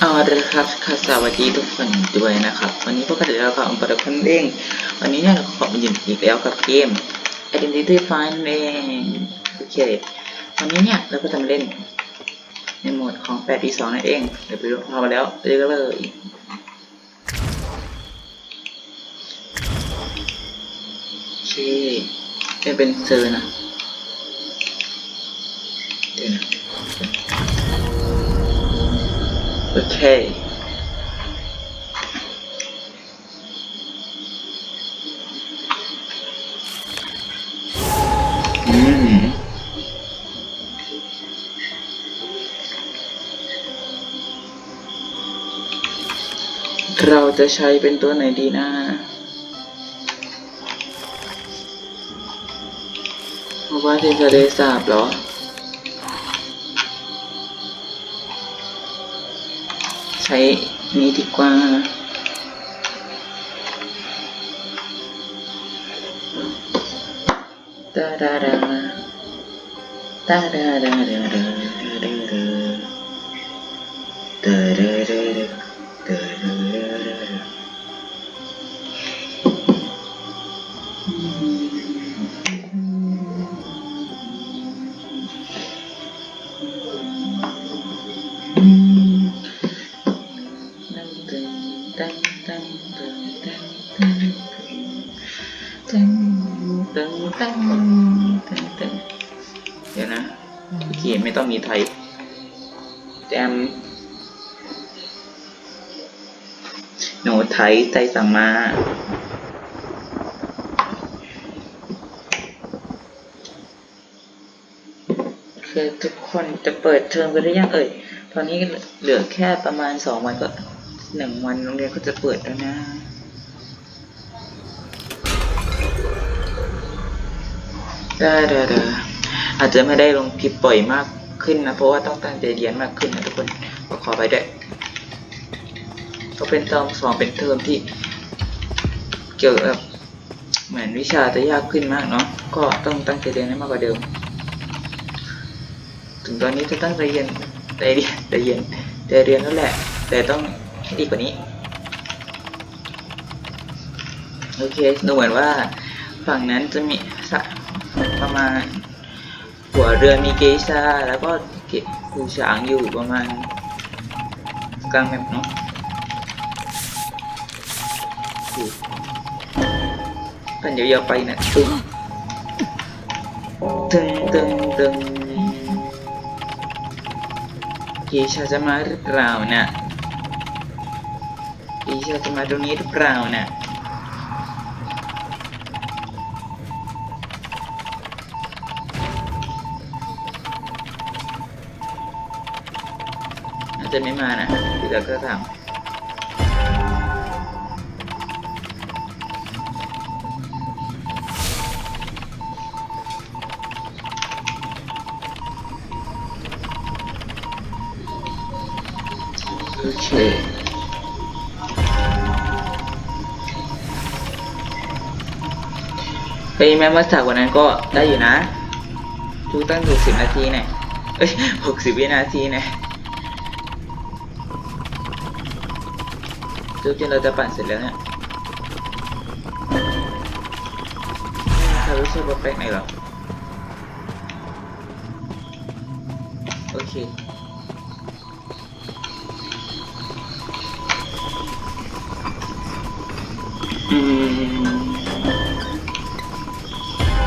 เอาละครับค่ะสวัสดีทุกคนด้วยนะครับ วันนี้พวกเราเรากับองค์ประกอนเด้งวันนี้เนี่ยเราขอมาอยู่อีกแล้วกับเกม Identity Find เองโอเควันนี้เนี่ยเราก็จะมาเล่น ในโหมดของ8 e 2นั่นเองเดี๋ยวไปดูภาพมาแล้วเรื่อเลยโอเคเป็นเซอร์นะ Okay. เราจะใช้เป็นตัวไหนดีนะเพาว่าเทนเดสาบเหรอ ใช้นี้ดีกว่าตาดาดาตาดาดาดา ต้องมีไทยแจมโนไทยไทยสั่งมาคือทุกคนจะเปิดเทอมกันหรือยังเอ่ย ตอนนี้เหลือแค่ประมาณสองวันก็หนึ่งวันโรงเรียนก็จะเปิดแล้วนะได้ได้ได้อาจจะไม่ได้ลงคลิปปล่อยมาก ขึ้นนะ เพราะว่าต้องตั้งใจเรียนมากขึ้นนะทุกคนก็ขอไปด้วยก็เป็นเทอมสองเป็นเทอมที่ เกี่ยวกับเหมือนวิชาจะยากขึ้นมากเนาะก็ต้องตั้งใจเรียนให้มากกว่าเดิม ถึงตอนนี้จะตั้งใจเรียนใจเรียนใจเรียนใจเรียนนั่นแหละ แต่ต้องให้ดีกว่านี้โอเคดูเหมือนว่าฝั่งนั้นจะมีสักประมาณ หัวเรือมีเกชาแล้วก็เกกูช้างอยู่ประมาณกลางแมปเนาะอยู่กันยาวๆไปนะตึงตึงตึงตึงเกชาจะมาหรือเปล่านะเกชาจะมาตรงนี้หรือเปล่านะ จจะไม่มานะเดี๋ยวก็ถามโอเคเฮ้ยแม้มาจากวันนั้นก็ได้อยู่นะทุกตั้งถูกสิบนาทีเนี่ยเอ้ยหกสิบวินาทีเนี่ย จุ๊บจนเราจะปั่นเสร็จแล้วเนี่ยเขารู้สึกว่าแปลกไหนหรอ โอเค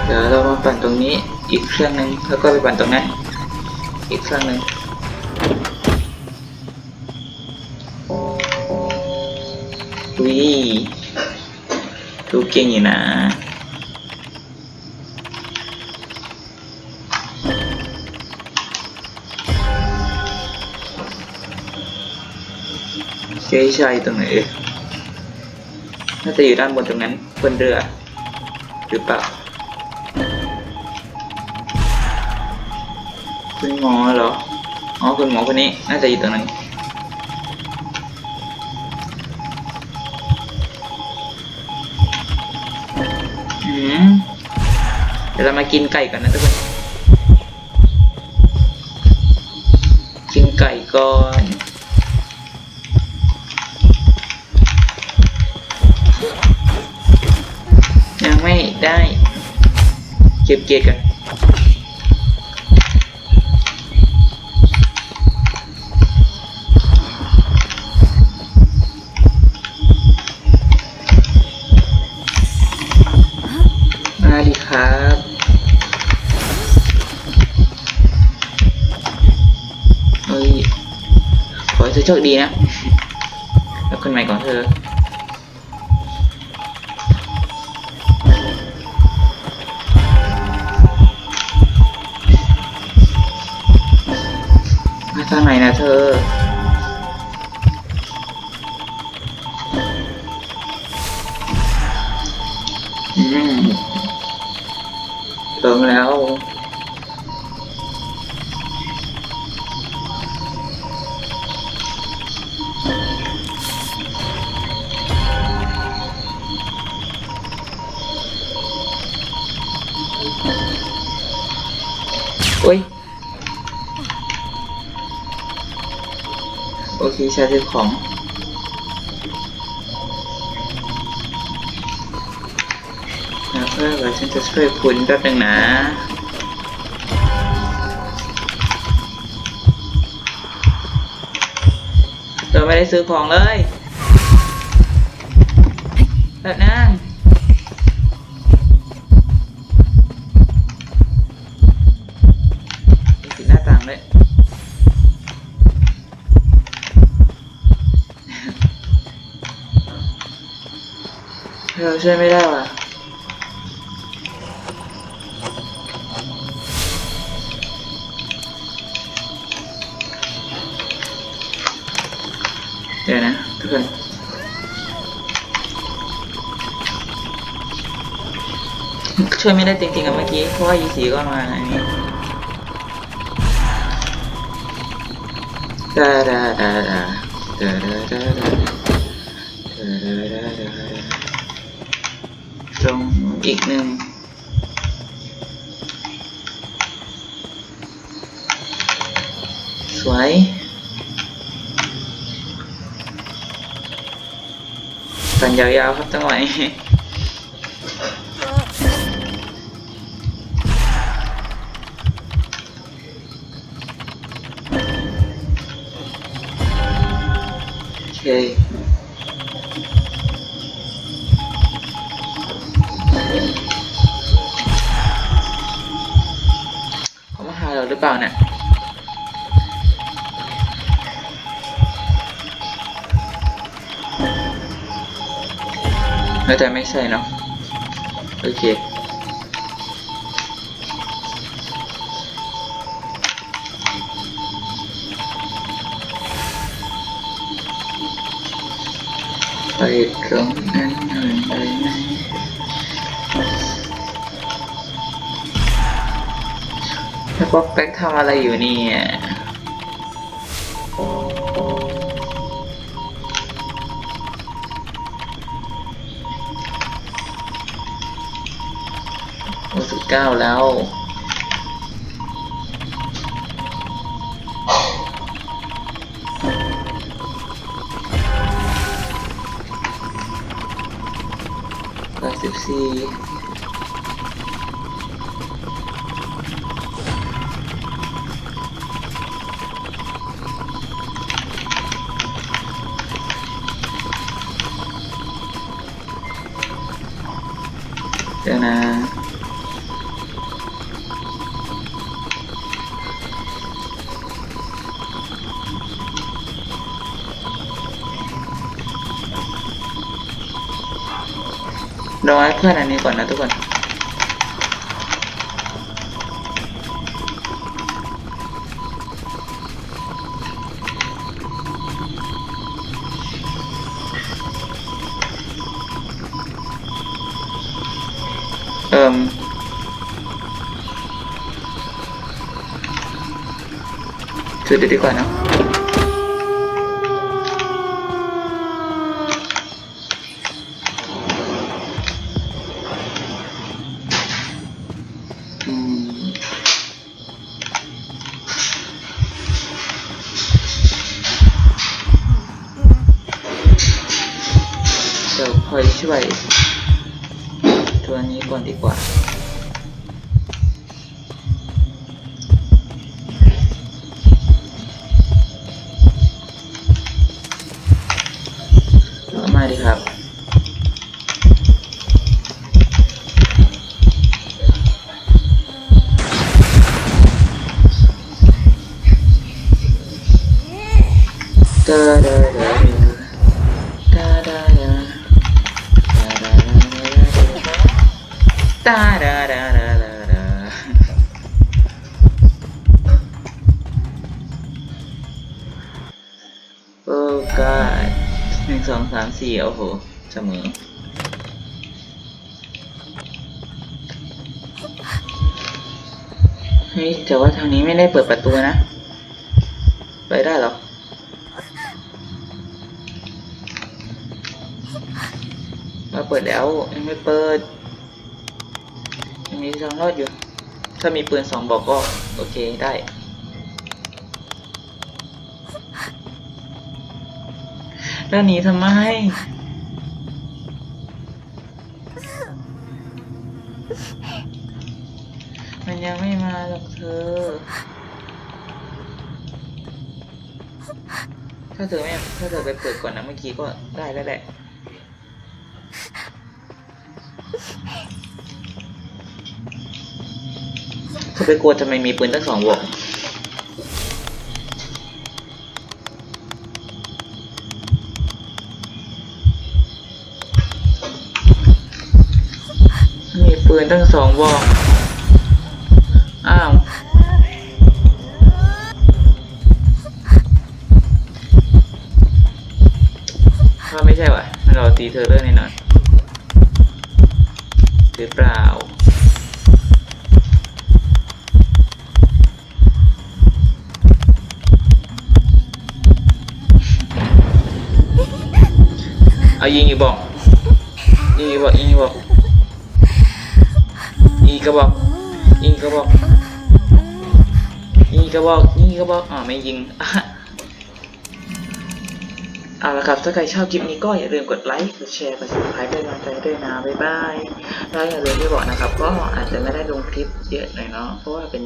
เดี๋ยวเรามาปั่นตรงนี้อีกเครื่องหนึ่งแล้วก็ไปปั่นตรงนั้นอีกเครื่องหนึ่ง วิดูเก่งอยู่นะ เจ๊ชายตรงไหนเอ่ยน่าจะอยู่ด้านบนตรงนั้นบนเรือ หรือเปล่าคุณหมอเหรอ อ๋อคุณหมอคนนี้ น่าจะอยู่ตรงนั้น จะมากินไก่กันนะทุกคน กินไก่ก่อนยังไม่ได้ เก็บเกียกัน โชคดีนะแล้วคนใหม่ของเธอมาทางไหนนะเธออืมลงแล้ว โอ้ย โอเคใช้ซื้อของแล้วเพื่อนว่าฉันจะช่วยคุณแป๊บนึงนะเราไม่ได้ซื้อของเลยแบบนั้นมีปิดหน้าต่างด้วย เราช่วยไม่ได้ว่ะเดี๋ยวนะทุกคนช่วยไม่ได้จริงๆอะเมื่อกี้ เพราะว่ายีสีก็มาอันนี้ดาดาดาดาดาดาดาดาดาดา ตรงอีกหนึ่งสวยปั่นยาวๆครับจังหวะนี้โอเค รือเปล่าเนี่ยน่าจะไม่ใช่เนาะโอเคไปตรงนั้น แล้วกแป๊กทำอะไรอยู่เนี่ยโอ้สิบเก้าแล้วแปดสิบสี่ รอให้เพื่อนอันนี้ก่อนนะทุกคน เอิมจุดเดี๋ยวดีกว่านะ คอยช่วย ตัวนี้ก่อนดีกว่า หนึ่งสองสามสี่โอ้โหเสมอเฮ้ยแต่ว่าทางนี้ไม่ได้เปิดประตูนะ ไปได้หรอมาเปิดแล้วยังไม่เปิดยังมีทางรอดอยู่ ถ้ามีปืนสองบอกก็ โอเคได้ ด้านนี้ทำไม มันยังไม่มาหรอกเธอ ถ้าเธอไม่ถ้าเธอไปเปิดก่อนนะเมื่อกี้ก็ได้แล้วแหละเธอไปกลัวทำไมมีปืนตั้งสองบอก บอก อ้าวถ้าไม่ใช่วะเราตีเธอเรื่องแน่นอนหรือเปล่าเอายิงอีบอกยิงอีบอกยิงอีบอก อีกกระบอกยิงอีกระบอกยิงอีกระบอกยิงอีกระบอกอ๋อไม่ยิงเอาละครับ ถ้าใครชอบคลิปนี้ก็อย่าลืมกดไลค์ กดแชร์ กด subscribe เป็นกำลังใจด้วยนะ บ๊ายบาย แล้วอย่าลืมที่บอกนะครับ ก็อาจจะไม่ได้ลงคลิปเยอะหน่อยเนาะ เพราะว่าเป็น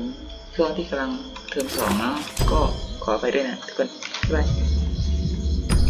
ช่วงที่กำลังเทอมสองเนาะ ก็ขอไปด้วยนะทุกคน บ๊ายบาย